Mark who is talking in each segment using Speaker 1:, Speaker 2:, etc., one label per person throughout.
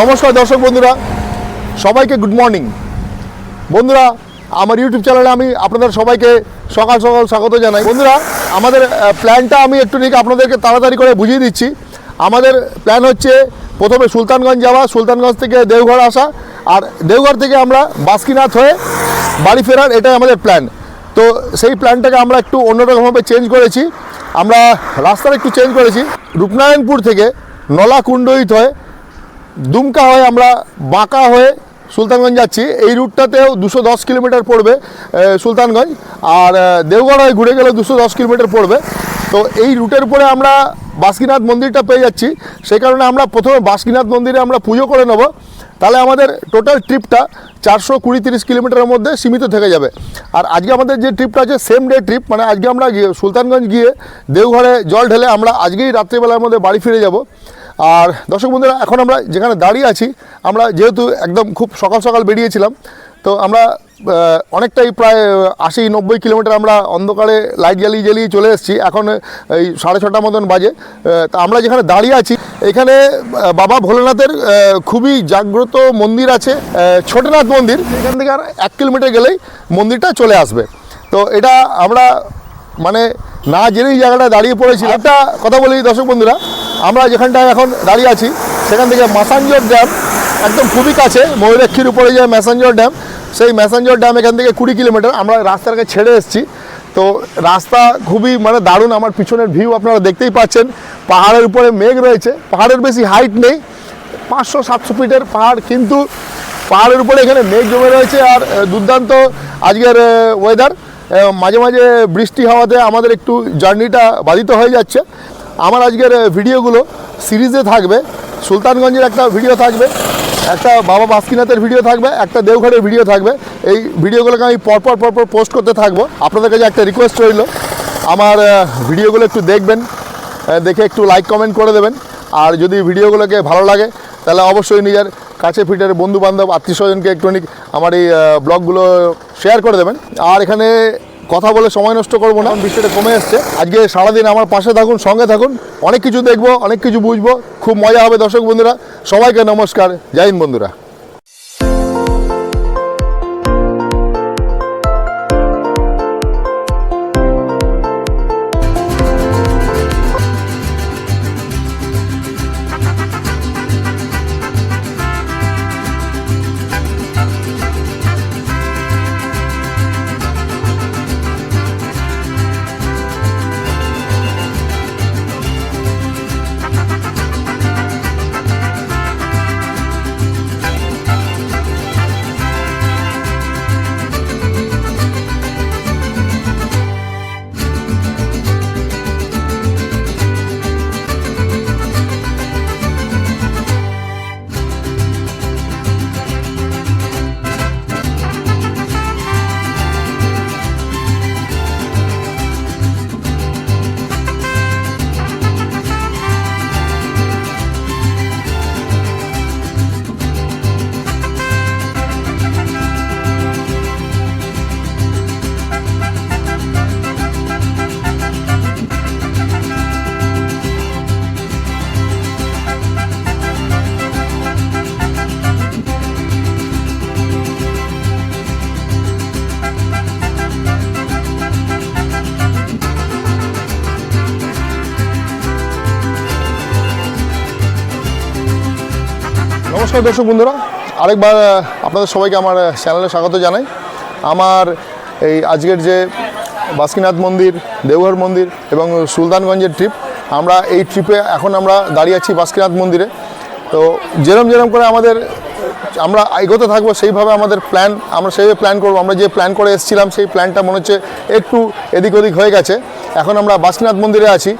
Speaker 1: নমস্কার দর্শক বন্ধুরা, সবাইকে গুড মর্নিং বন্ধুরা, আমার ইউটিউব চ্যানেলে আমি আপনাদের সবাইকে সকাল সকাল স্বাগত জানাই। বন্ধুরা, আমাদের প্ল্যানটা আমি একটু নিক আপনাদেরকে তাড়াতাড়ি করে বুঝিয়ে দিচ্ছি। আমাদের প্ল্যান হচ্ছে, প্রথমে সুলতানগঞ্জ যাওয়া, সুলতানগঞ্জ থেকে দেওঘর আসা, আর দেওঘর থেকে আমরা বাসকিনাথ হয়ে বাড়ি ফেরার এটাই আমাদের প্ল্যান তো সেই প্ল্যানটাকে আমরা একটু অন্যরকমভাবে চেঞ্জ করেছি। আমরা রাস্তাটা একটু চেঞ্জ করেছি। রূপনারায়ণপুর থেকে নলা কুণ্ডহিত হয়ে দুমকা হয়ে আমরা বাঁকা হয়ে সুলতানগঞ্জ যাচ্ছি। এই রুটটাতেও দুশো দশ কিলোমিটার পড়বে সুলতানগঞ্জ। আর দেওঘর হয়ে ঘুরে গেলে দুশো দশ কিলোমিটার পড়বে। তো এই রুটের উপরে আমরা বাসকিনাথ মন্দিরটা পেয়ে যাচ্ছি। সেই কারণে আমরা প্রথমে বাসকিনাথ মন্দিরে আমরা পুজো করে নেব। তাহলে আমাদের টোটাল ট্রিপটা চারশো কুড়ি তিরিশ কিলোমিটারের মধ্যে সীমিত থেকে যাবে। আর আজকে আমাদের যে ট্রিপটা আছে সেম ডে ট্রিপ মানে আজকে আমরা সুলতানগঞ্জ গিয়ে দেওঘরে জল ঢেলে আমরা আজকেই রাত্রিবেলার মধ্যে বাড়ি ফিরে যাব। আর দর্শক বন্ধুরা, এখন আমরা যেখানে দাঁড়িয়ে আছি, আমরা যেহেতু একদম খুব সকাল সকাল বেরিয়েছিলাম, তো আমরা অনেকটাই প্রায় আশি নব্বই কিলোমিটার আমরা অন্ধকারে লাইট জ্বালিয়ে জ্বালিয়ে চলে এসেছি, এখন এই সাড়ে ছটার মতন বাজে তা আমরা যেখানে দাঁড়িয়ে আছি, এখানে বাবা ভোলেনাথের খুবই জাগ্রত মন্দির আছে ছোটনাথ মন্দির, এখান থেকে আর এক কিলোমিটার গেলেই মন্দিরটা চলে আসবে। তো এটা আমরা মানে না জেনেই জায়গাটা দাঁড়িয়ে পড়েছি একটা কথা বলি দর্শক বন্ধুরা, আমরা যেখানটায় এখন দাঁড়িয়ে আছি, সেখান থেকে মাসাঞ্জর ড্যাম একদম খুবই কাছে, ময়ূরাক্ষীর উপরে যে ম্যাসাঞ্জর ড্যাম, সেই ম্যাসাঞ্জর ড্যাম এখান থেকে কুড়ি কিলোমিটার। আমরা রাস্তাটাকে ছেড়ে এসেছি। তো রাস্তা খুবই মানে দারুণ, আমার পিছনের ভিউ আপনারা দেখতেই পাচ্ছেন। পাহাড়ের উপরে মেঘ রয়েছে, পাহাড়ের বেশি হাইট নেই, পাঁচশো সাতশো ফিটের পাহাড়, কিন্তু পাহাড়ের উপরে এখানে মেঘ জমে রয়েছে। আর দুর্দান্ত আজকের ওয়েদার মাঝে মাঝে বৃষ্টি হওয়াতে আমাদের একটু জার্নিটা বাধিত হয়ে যাচ্ছে। আমার আজকের ভিডিওগুলো সিরিজে থাকবে। সুলতানগঞ্জের একটা ভিডিও থাকবে, একটা বাবা বাসকিনাথের ভিডিও থাকবে, একটা দেওঘরের ভিডিও থাকবে। এই ভিডিওগুলোকে আমি পরপর পরপর পোস্ট করতে থাকব। আপনাদের কাছে একটা রিকোয়েস্ট রইল। আমার ভিডিওগুলো একটু দেখবেন দেখে একটু লাইক কমেন্ট করে দেবেন। আর যদি ভিডিওগুলোকে ভালো লাগে, তাহলে অবশ্যই নিজের কাছে ফিটারে বন্ধু বান্ধব আত্মীয় স্বজনকে একটুখানি আমার এই ব্লগগুলো শেয়ার করে দেবেন। আর এখানে কথা বলে সময় নষ্ট করব না। বৃষ্টিটা কমে এসছে। আজকে সারাদিন আমার পাশে থাকুন, সঙ্গে থাকুন। অনেক কিছু দেখব, অনেক কিছু বুঝব। খুব মজা হবে দর্শক বন্ধুরা। সবাইকে নমস্কার। জয় হিন্দ বন্ধুরা। নমস্কার দর্শক বন্ধুরা। আরেকবার আপনাদের সবাইকে আমার চ্যানেলে স্বাগত জানাই। আমার এই আজকের যে বাসকিনাথ মন্দির, দেওঘর মন্দির এবং সুলতানগঞ্জের ট্রিপ আমরা এই ট্রিপে এখন আমরা দাঁড়িয়ে আছি বাসকিনাথ মন্দিরে। তো যেরম যেরম করে আমাদের, আমরা এগোতে থাকব, সেইভাবে আমাদের প্ল্যান আমরা সেইভাবে প্ল্যান করব। আমরা যে প্ল্যান করে এসেছিলাম, সেই প্ল্যানটা মনে হচ্ছে একটু এদিক ওদিক হয়ে গেছে। এখন আমরা বাসকিনাথ মন্দিরে আছি।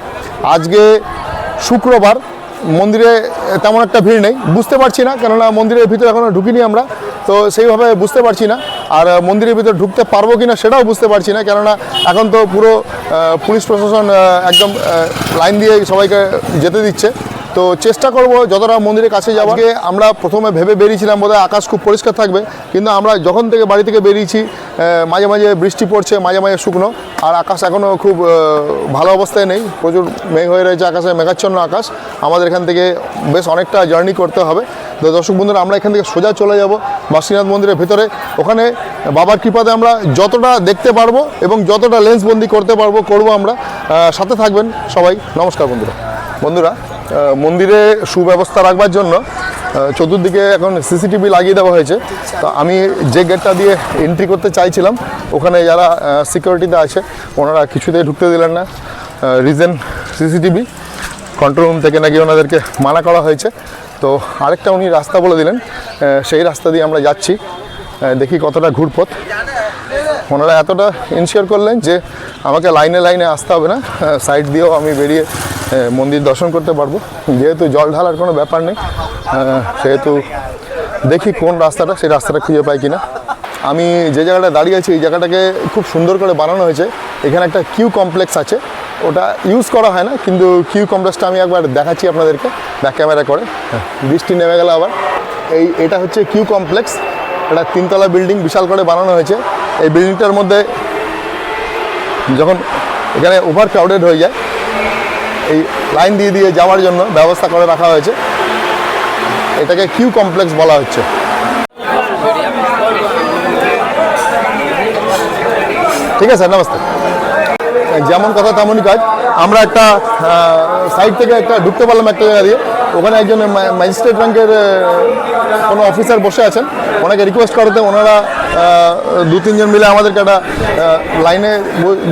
Speaker 1: আজকে শুক্রবার মন্দিরে তেমন একটা ভিড় নেই। বুঝতে পারছি না, কেননা মন্দিরের ভিতরে এখনও ঢুকিনি আমরা। তো সেইভাবে বুঝতে পারছি না। আর মন্দিরের ভিতরে ঢুকতে পারব কি না সেটাও বুঝতে পারছি না, কেননা এখন তো পুরো পুলিশ প্রশাসন একদম লাইন দিয়ে সবাইকে যেতে দিচ্ছে। তো চেষ্টা করব যতটা মন্দিরের কাছে যাব আজকে আমরা প্রথমে ভেবে বেরিয়েছিলাম বোধহয় আকাশ খুব পরিষ্কার থাকবে, কিন্তু আমরা যখন থেকে বাড়ি থেকে বেরিয়েছি মাঝে মাঝে বৃষ্টি পড়ছে, মাঝে মাঝে শুকনো, আর আকাশ এখনও খুব ভালো অবস্থায় নেই। প্রচুর মেঘ হয়ে রয়েছে আকাশে, মেঘাচ্ছন্ন আকাশ। আমাদের এখান থেকে বেশ অনেকটা জার্নি করতে হবে। তো দর্শক বন্ধুরা, আমরা এখান থেকে সোজা চলে যাব বাসীনাথ মন্দিরের ভেতরে। ওখানে বাবার কৃপাতে আমরা যতটা দেখতে পারব এবং যতটা লেন্স বন্দি করতে পারব, করব আমরা। সাথে থাকবেন সবাই। নমস্কার বন্ধুরা। বন্ধুরা মন্দিরে সুব্যবস্থা রাখবার জন্য চতুর্দিকে এখন সিসিটিভি লাগিয়ে দেওয়া হয়েছে। তো আমি যে গেটটা দিয়ে এন্ট্রি করতে চাইছিলাম, ওখানে যারা সিকিউরিটিতে আছে, ওনারা কিছুতেই ঢুকতে দিলেন না। রিজন সিসিটিভি কন্ট্রোল রুম থেকে নাকি ওনাদেরকে মানা করা হয়েছে। তো আরেকটা উনি রাস্তা বলে দিলেন সেই রাস্তা দিয়ে আমরা যাচ্ছি। দেখি কতটা ঘুরপথ। ওনারা এতটা ইনশিওর করলেন যে আমাকে লাইনে লাইনে আসতে হবে না সাইড দিয়েও আমি বেরিয়ে মন্দির দর্শন করতে পারব। যেহেতু জল ঢালার কোনো ব্যাপার নেই সেহেতু দেখি কোন রাস্তাটা সেই রাস্তাটা খুঁজে পাই কিনা। আমি যে জায়গাটা দাঁড়িয়ে আছি এই জায়গাটাকে খুব সুন্দর করে বানানো হয়েছে। এখানে একটা কিউ কমপ্লেক্স আছে ওটা ইউজ করা হয় না কিন্তু কিউ কমপ্লেক্সটা আমি একবার দেখাচ্ছি আপনাদেরকে ব্যাক ক্যামেরা করে। হ্যাঁ, বৃষ্টি নেমে গেল আবার। এই এটা হচ্ছে কিউ কমপ্লেক্স এটা তিনতলা বিল্ডিং বিশাল করে বানানো হয়েছে। এই বিল্ডিংটার মধ্যে যখন এখানে ওভার ক্রাউডেড হয়ে যায় এই লাইন দিয়ে দিয়ে যাওয়ার জন্য ব্যবস্থা করে রাখা হয়েছে। এটাকে কিউ কমপ্লেক্স বলা হচ্ছে। ঠিক আছে, নমস্তে। যেমন কথা তেমনই কাজ। আমরা একটা সাইড থেকে একটা ঢুকতে পারলাম একটা জায়গা দিয়ে। ওখানে একজন ম্যাজিস্ট্রেট র্যাঙ্কের কোনো অফিসার বসে আছেন। ওনাকে রিকোয়েস্ট করতে ওনারা দু, তিনজন মিলে আমাদেরকে একটা লাইনে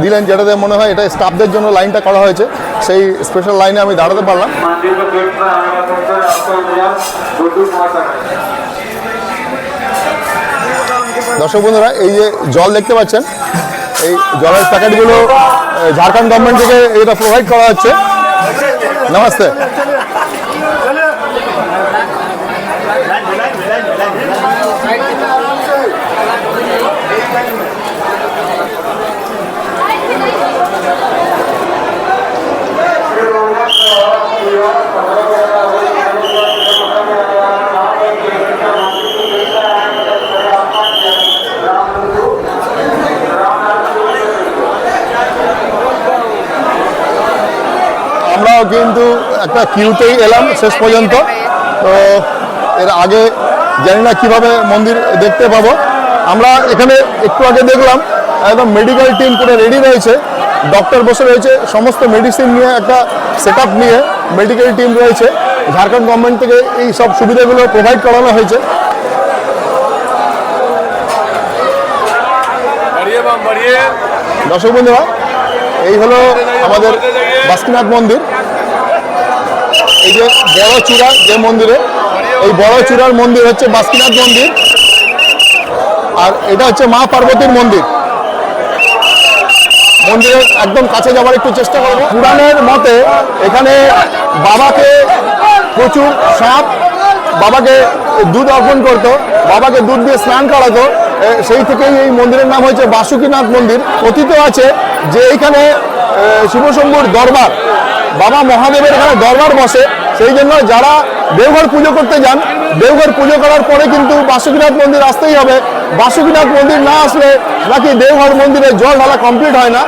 Speaker 1: দিলেন যেটাতে মনে হয় এটা স্টাফদের জন্য লাইনটা করা হয়েছে। সেই স্পেশাল লাইনে আমি দাঁড়াতে পারলাম। দর্শক বন্ধুরা, এই যে জল দেখতে পাচ্ছেন, এই জলের প্যাকেটগুলো ঝাড়খণ্ড গভর্নমেন্ট থেকে এটা প্রোভাইড করা হচ্ছে। নমস্তে। আমরাও কিন্তু একটা কিউতেই এলাম শেষ পর্যন্ত। তো এর আগে জানি না কীভাবে মন্দির দেখতে পাবো। আমরা এখানে একটু আগে দেখলাম একদম মেডিকেল টিম পুরো রেডি রয়েছে। ডক্টর বসে রয়েছে সমস্ত মেডিসিন নিয়ে একটা সেট নিয়ে মেডিকেল টিম রয়েছে। ঝাড়খণ্ড গভর্নমেন্ট থেকে এই সব সুবিধাগুলো প্রোভাইড করানো হয়েছে। দর্শক বন্ধুরা এই হলো আমাদের বাস্কিনাথ মন্দির। এই যে বড় চূড়া যে মন্দিরে, এই বড় চূড়ার মন্দির হচ্ছে বাসুকিনাথ মন্দির। আর এটা হচ্ছে মা পার্বতীর মন্দির। মন্দিরের একদম কাছে যাওয়ার একটু চেষ্টা করব। পুরাণের মতে এখানে বাবাকে প্রচুর সাপ, বাবাকে দুধ অর্পণ করতো, বাবাকে দুধ দিয়ে স্নান করাতো। সেই থেকেই এই মন্দিরের নাম হয়েছে বাসুকীনাথ মন্দির। কথিত আছে যে এইখানে শিবশম্ভুর দরবার বাবা মহাদেবের এখানে দরবার বসে, সেই জন্য যারা দেওঘর পুজো করতে যান, দেওঘর পুজো করার পরে কিন্তু বাসুকিনাথ মন্দির আসতেই হবে। বাসুকিনাথ মন্দির না আসলে নাকি দেওঘর মন্দিরের জল ঢালা কমপ্লিট হয় না।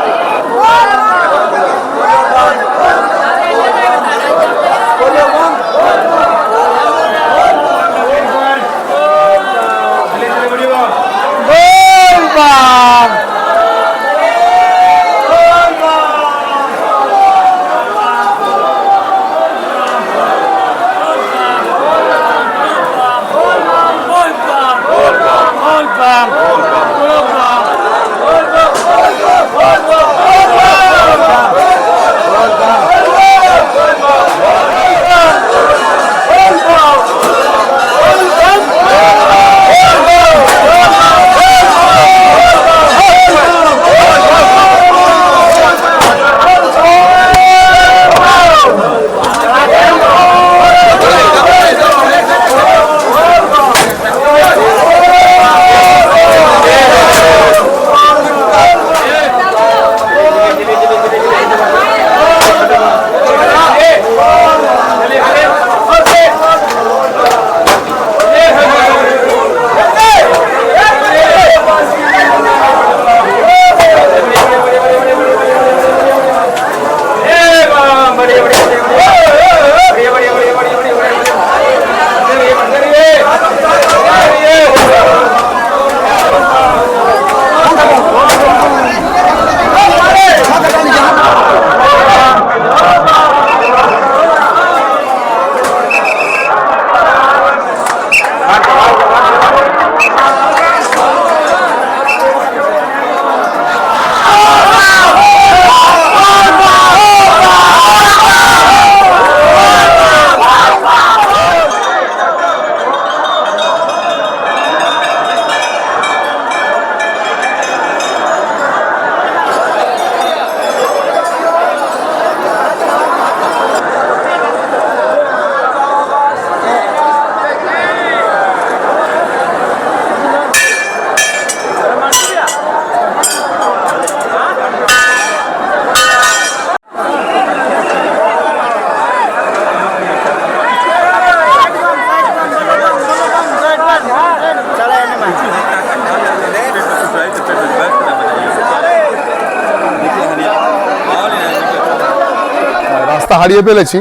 Speaker 1: হারিয়ে ফেলেছি।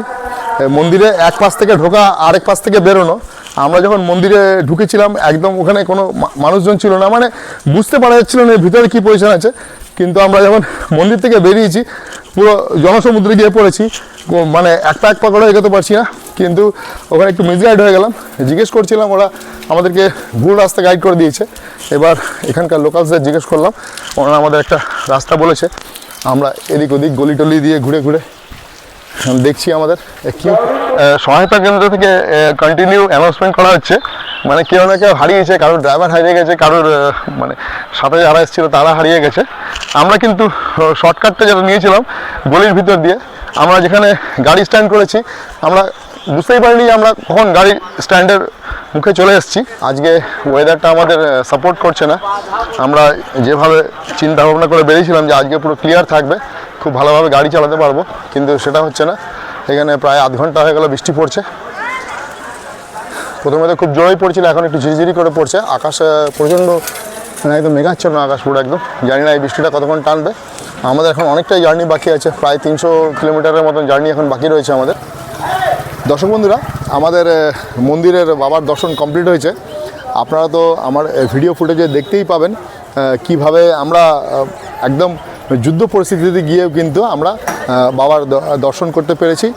Speaker 1: মন্দিরে এক পাশ থেকে ঢোকা, আরেক পাশ থেকে বেরোনো। আমরা যখন মন্দিরে ঢুকেছিলাম, একদম ওখানে কোনো মানুষজন ছিল না। মানে বুঝতে পারা যাচ্ছিল না ভিতরে কী পজিশন আছে। কিন্তু আমরা যখন মন্দির থেকে বেরিয়েছি, পুরো জনসমুদ্রে গিয়ে পড়েছি। মানে এক পা এক পা করে এগোতে পারছি না। কিন্তু ওখানে একটু মিসগাইড হয়ে গেলাম। জিজ্ঞেস করছিলাম, ওরা আমাদেরকে ভুল রাস্তা গাইড করে দিয়েছে। এবার এখানকার লোকালসদের জিজ্ঞেস করলাম। ওনারা আমাদের একটা রাস্তা বলেছে। আমরা এদিক ওদিক গলি টলি দিয়ে ঘুরে ঘুরে দেখছি আমাদের। কি সহায়তা কেন্দ্র থেকে কন্টিনিউ অ্যানাউন্সমেন্ট করা হচ্ছে। মানে কেউ না কেউ হারিয়েছে, কারোর ড্রাইভার হারিয়ে গেছে, কারোর মানে সাথে যারা এসেছিল, তারা হারিয়ে গেছে। আমরা কিন্তু শর্টকাটটা যেটা নিয়েছিলাম, গলির ভিতর দিয়ে, আমরা যেখানে গাড়ি স্ট্যান্ড করেছি, আমরা বুঝতেই পারিনি আমরা কখন গাড়ি স্ট্যান্ডের মুখে চলে এসেছি। আজকে ওয়েদারটা আমাদের সাপোর্ট করছে না। আমরা যেভাবে চিন্তা ভাবনা করে বেরিয়েছিলাম যে আজকে পুরো ক্লিয়ার থাকবে। খুব ভালোভাবে গাড়ি চালাতে পারব, কিন্তু সেটা হচ্ছে না। এখানে প্রায় আধ ঘণ্টা হয়ে গেল বৃষ্টি পড়ছে। প্রথমে তো খুব জোরেই পড়ছিল, এখন একটু ঝিরিঝিরি করে পড়ছে। আকাশ প্রচণ্ড মানে একদম মেঘাচ্ছন্ন আকাশ পুরো একদম। জানি না এই বৃষ্টিটা কতক্ষণ টানবে। আমাদের এখন অনেকটাই জার্নি বাকি আছে, প্রায় তিনশো কিলোমিটারের মতন জার্নি এখন বাকি রয়েছে আমাদের। দর্শক বন্ধুরা, আমাদের মন্দিরের বাবার দর্শন কমপ্লিট হয়েছে। আপনারা তো আমার ভিডিও ফুটেজে দেখতেই পাবেন কীভাবে আমরা একদম যুদ্ধ পরিস্থিতিতে গিয়েও কিন্তু আমরা বাবার দর্শন করতে পেরেছি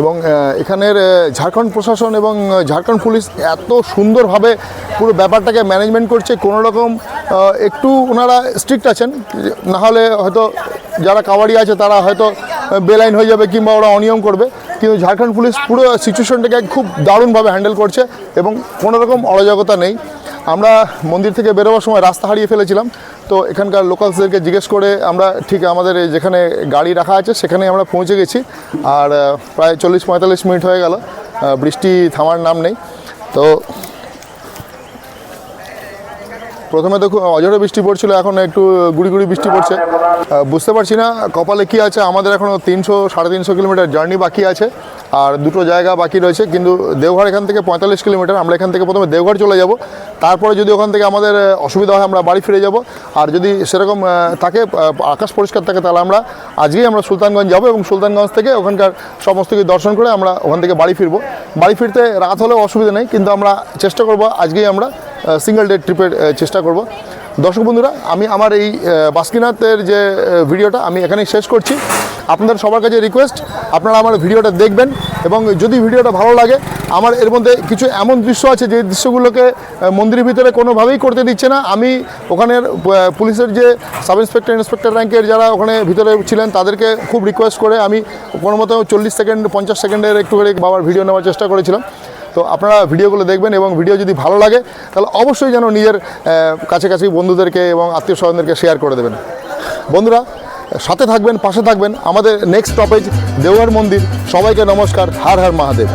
Speaker 1: এবং এখানের ঝাড়খণ্ড প্রশাসন এবং ঝাড়খণ্ড পুলিশ এত সুন্দরভাবে পুরো ব্যাপারটাকে ম্যানেজমেন্ট করছে। কোনো রকম একটু ওনারা স্ট্রিক্ট আছেন নাহলে হয়তো যারা কাবাডি আছে তারা হয়তো বেলাইন হয়ে যাবে কিংবা ওরা অনিয়ম করবে। কিন্তু ঝাড়খণ্ড পুলিশ পুরো সিচুয়েশনটাকে খুব দারুণভাবে হ্যান্ডেল করছে এবং কোনো রকম অরাজকতা নেই। আমরা মন্দির থেকে বেরোবার সময় রাস্তা হারিয়ে ফেলেছিলাম। তো এখানকার লোকালসদেরকে জিজ্ঞেস করে আমরা ঠিক আমাদের যেখানে গাড়ি রাখা আছে সেখানে আমরা পৌঁছে গেছি। আর প্রায় চল্লিশ পঁয়তাল্লিশ মিনিট হয়ে গেল। বৃষ্টি থামার নাম নেই। তো প্রথমে তো অঝরে বৃষ্টি পড়ছিল, এখন একটু গুড়ি গুড়ি বৃষ্টি পড়ছে। বুঝতে পারছি না, কপালে কি আছে? আমাদের এখনও তিনশো, সাড়ে তিনশো কিলোমিটার জার্নি বাকি আছে, আর দুটো জায়গা বাকি রয়েছে, কিন্তু দেওঘর এখান থেকে পঁয়তাল্লিশ কিলোমিটার, আমরা এখান থেকে প্রথমে দেওঘর চলে যাব। তারপরে যদি ওখান থেকে আমাদের অসুবিধা হয়, আমরা বাড়ি ফিরে যাব। আর যদি সেরকম থাকে আকাশ পরিষ্কার থাকে, তাহলে আমরা আজকেই আমরা সুলতানগঞ্জ যাব এবং সুলতানগঞ্জ থেকে ওখানকার সমস্ত কিছু দর্শন করে আমরা ওখান থেকে বাড়ি ফিরবো। বাড়ি ফিরতে রাত হলেও অসুবিধা নেই, কিন্তু আমরা চেষ্টা করব আজকেই আমরা সিঙ্গেল ডে ট্রিপের চেষ্টা করব। দর্শক বন্ধুরা, আমি আমার এই বাস্কিনাথের যে ভিডিওটা আমি এখানেই শেষ করছি। আপনাদের সবার কাছে রিকোয়েস্ট আপনারা আমার ভিডিওটা দেখবেন এবং যদি ভিডিওটা ভালো লাগে, আমার এর মধ্যে কিছু এমন দৃশ্য আছে যে দৃশ্যগুলোকে মন্দিরের ভিতরে কোনোভাবেই করতে দিচ্ছে না। আমি ওখানের পুলিশের যে সাব ইন্সপেক্টর ইন্সপেক্টর র্যাঙ্কের যারা ওখানে ভিতরে ছিলেন, তাদেরকে খুব রিকোয়েস্ট করে আমি কোনো মতো চল্লিশ সেকেন্ড, পঞ্চাশ সেকেন্ডের একটু করে বাবার ভিডিও নেওয়ার চেষ্টা করেছিলাম। তো আপনারা ভিডিওগুলো দেখবেন এবং ভিডিও যদি ভালো লাগে, তাহলে অবশ্যই যেন নিজের কাছে কাছাকাছি বন্ধুদেরকে এবং আত্মীয় স্বজনদেরকে শেয়ার করে দেবেন। বন্ধুরা, সাথে থাকবেন, পাশে থাকবেন। আমাদের নেক্সট টপেজ দেওয়ার মন্দির। সবাইকে নমস্কার। হার হার মহাদেব।